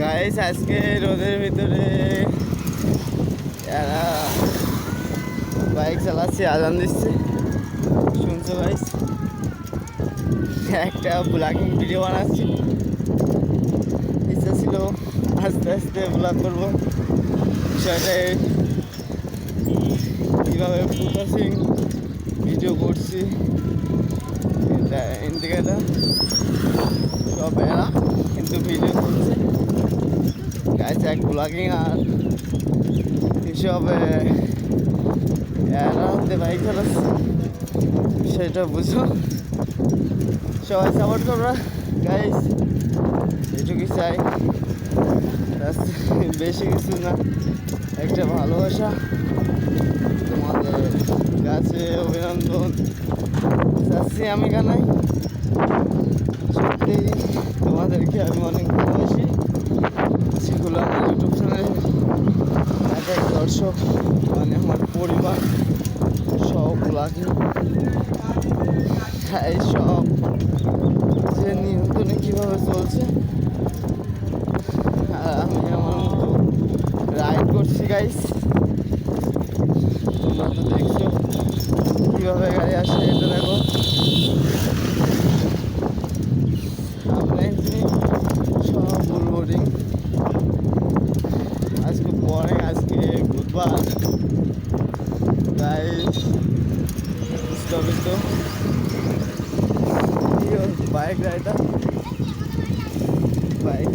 Guys আজকে রোদের ভিতরে বাইক চালাচ্ছে, আজান দিচ্ছে, শুনছো গাইস একটা ব্লগিং ভিডিও বানাচ্ছি। ইচ্ছা ছিল আস্তে আস্তে ব্লগ করব। বিষয়টা কীভাবে ফোকাসিং ভিডিও করছি, এটা ইন্ডিকেটার সব এরা কিন্তু ভিডিও গাছ এক ব্লগিং আর এসব এরা হাতে বাইক চালাচ্ছে সেটা বুঝো। সবাই সাপোর্ট করবা গাইস এটুকুই চাই। বেশি কিছু না, একটা ভালোবাসা। তোমাদের কাছে অভিনন্দন। চাচ্ছি আমি কানাই সত্যি তোমাদেরকে আমি অনেক ভালোবাসি সেগুলো আমার ইউটিউব চ্যানেলে এক এক দর্শক মানে আমার পরিবার সব লাগে এই সব যে নিয়ন্ত্রণে কীভাবে চলছে আর আমি আমার মতো রাইড করছি গাইস তোমরা তো দেখছ কীভাবে গাড়ি আসে এটা দেখো। সব আজকে পরে, আজকে বুধবার গাইস স্থগিত বাইক রাইডার বাইক